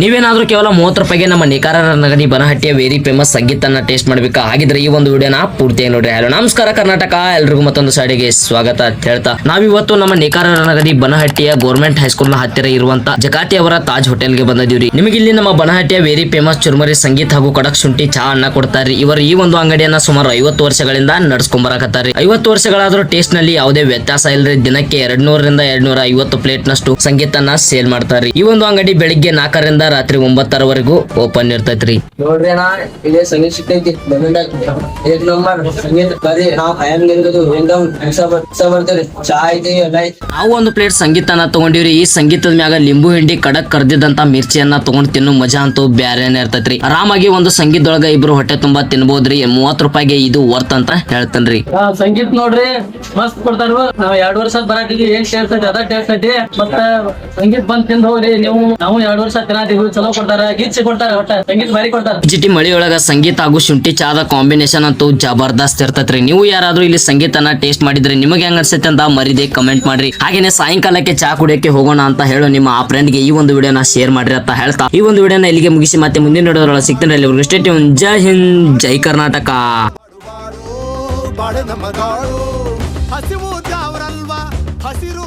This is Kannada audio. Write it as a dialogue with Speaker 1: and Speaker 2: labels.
Speaker 1: ನೀವೇನಾದ್ರೂ ಕೇವಲ ಮೂವತ್ತು ರೂಪಾಯಿಗೆ ನಮ್ಮ ನಿಕಾರರ ನಗಡಿ ಬನಹಟ್ಟಿಯ ವೇರಿ ಫೇಮಸ್ ಸಂಗೀತನ ಟೇಸ್ಟ್ ಮಾಡಬೇಕಾ? ಹಾಗಿದ್ರೆ ಈ ಒಂದು ವಿಡಿಯೋನ ಪೂರ್ತಿಯಾಗಿ ನೋಡ್ರಿ. ಹಲೋ ನಮಸ್ಕಾರ ಕರ್ನಾಟಕ. ಎಲ್ರಿಗೂ ಮತ್ತೊಂದು ಸೈಡಿಗೆ ಸ್ವಾಗತ ಅಂತ ಹೇಳ್ತಾ. ನಾವಿವತ್ತು ನಮ್ಮ ನಿಕಾರರ ನಗಡಿ ಬನಹಟ್ಟಿಯ ಗೌರ್ಮೆಂಟ್ ಹೈಸ್ಕೂಲ್ನ ಹತ್ತಿರ ಇರುವಂತ ಜಗಾತಿ ಅವರ ತಾಜ್ ಹೋಟೆಲ್ಗೆ ಬಂದಿದ್ದೀವಿ ನಿಮಗೆ ಇಲ್ಲಿ ನಮ್ಮ ಬನಹಟ್ಟಿಯ ವೇರಿ ಫೇಮಸ್ ಚುರುಮರಿ ಸಂಗೀತ ಹಾಗೂ ಕಡಕ್ ಶುಂಠಿ ಚಹಾ ಅನ್ನ ಕೊಡ್ತಾರೆ ಇವರು ಈ ಒಂದು ಅಂಗಡಿಯನ್ನ ಸುಮಾರು ಐವತ್ತು ವರ್ಷಗಳಿಂದ ನಡ್ಸ್ಕೊಂಡ್ ಬರಕತ್ತಾರಿ ಐವತ್ತು ವರ್ಷಗಳಾದ್ರೂ ಟೇಸ್ಟ್ನಲ್ಲಿ ಯಾವುದೇ ವ್ಯತ್ಯಾಸ ಇಲ್ಲರಿ ದಿನಕ್ಕೆ ಎರಡ್ ನೂರರಿಂದ ಎರಡ್ ಐವತ್ತು ಪ್ಲೇಟ್ ನಷ್ಟು ಸಂಗೀತನ ಸೇಲ್ ಮಾಡ್ತಾರೆ ಈ ಒಂದು ಅಂಗಡಿ ಬೆಳಿಗ್ಗೆ ನಾಲ್ಕರಿಂದ ರಾತ್ರಿ ಒಂಬತ್ತರವರೆಗೂ ಓಪನ್ ಇರ್ತೈತ್ರಿ.
Speaker 2: ನೋಡ್ರಿ ಅಣ್ಣ ಇದೇ ಸಂಗೀತ ಏಕ್ ನಂಬರ್ ಸಂಗೀತ ಬರೀ ನಾವ್ ಬರ್ತೇವೆ ಚಾ ಐತಿ ಎಲ್ಲ ಐತಿ.
Speaker 1: ನಾವು ಒಂದು ಪ್ಲೇಟ್ ಸಂಗೀತನ ತಗೊಂಡಿವ್ರಿ. ಈ ಸಂಗೀತದ ಮ್ಯಾಗ ಲಿಂಬು ಹಿಂಡಿ ಕಡಕ್ ಕರ್ದಿದ್ದಂತ ಮಿರ್ಚಿಯನ್ನ ತಗೊಂಡ್ ತಿನ್ನು ಮಜಾ ಅಂತೂ ಬ್ಯಾರೇನೆ ಇರ್ತೈತ್ರಿ. ಆರಾಮಾಗಿ ಒಂದು ಸಂಗೀತದೊಳಗ ಇಬ್ರು ಹೊಟ್ಟೆ ತುಂಬಾ ತಿನ್ಬೋದ್ರಿ. ಮೂವತ್ ರೂಪಾಯಿಗೆ ಇದು ವರ್ತ್ ಅಂತ ಹೇಳ್ತೇನ್ರಿ.
Speaker 2: ಹಾ ಸಂಗೀತ ನೋಡ್ರಿ ಮಸ್ತ್ ಕೊಡ್ತಾರ ನಾವ್ ಎರಡ್ ವರ್ಷ ಬರಾಕಿದ್ವಿ ಏನ್ ಟೇಸ್ಟ್ ಐತಿ ಅದ ಟೇಸ್ಟ್ ಐತಿ. ಮತ್ತ ಸಂಗೀತ ಬಂದ್ ತಿಂದ್ ಹೋಗ್ರಿ ನೀವು ನಾವು ಎರಡ್ ವರ್ಷ ಚಲೋ ಕೊಡ್ತಾರ ಗೀಚಿ ಕೊಡ್ತಾರ ಒಟ್ಟ ಸಂಗೀತ ಬಾರಿ ಕೊಡ್ತಾರ.
Speaker 1: ಜಿಟಿ ಮಳಿಯೊಳಗ ಸಂಗೀತ ಹಾಗೂ ಶುಂಠಿ ಚಾದ ಕಾಂಬಿನೇಷನ್ ಅಂತೂ ಜಬರ್ದಸ್ತ್ ಇರ್ತತ್ರಿ. ನೀವು ಯಾರಾದ್ರೂ ಇಲ್ಲಿ ಸಂಗೀತನ ಟೇಸ್ಟ್ ಮಾಡಿದ್ರೆ ನಿಮಗೆ ಹೆಂಗ್ ಅನ್ಸುತ್ತೆ ಅಂತ ಮರಿದೆ ಕಮೆಂಟ್ ಮಾಡ್ರಿ. ಹಾಗೇನೆ ಸಾಯಂಕಾಲಕ್ಕೆ ಚಾ ಕುಡಿಯಕ್ಕೆ ಹೋಗೋಣ ಅಂತ ಹೇಳೋ ನಿಮ್ಮ ಆ ಫ್ರೆಂಡ್ಗೆ ಈ ಒಂದು ವಿಡಿಯೋನ ಶೇರ್ ಮಾಡ್ರಿ ಅಂತ ಹೇಳ್ತಾ. ಈ ಒಂದು ವಿಡಿಯೋನ ಇಲ್ಲಿಗೆ ಮುಗಿಸಿ ಮತ್ತೆ ಮುಂದಿನ ನೋಡೋದ್ರೊಳಗೆ ಸಿಗ್ತೀನಿ ಅಲ್ಲಿ ಸ್ಟೇಟ್ ಜೈ ಹಿಂದ್ ಜೈ ಕರ್ನಾಟಕ.
Speaker 3: ಹಸಿವು ಹಸಿರು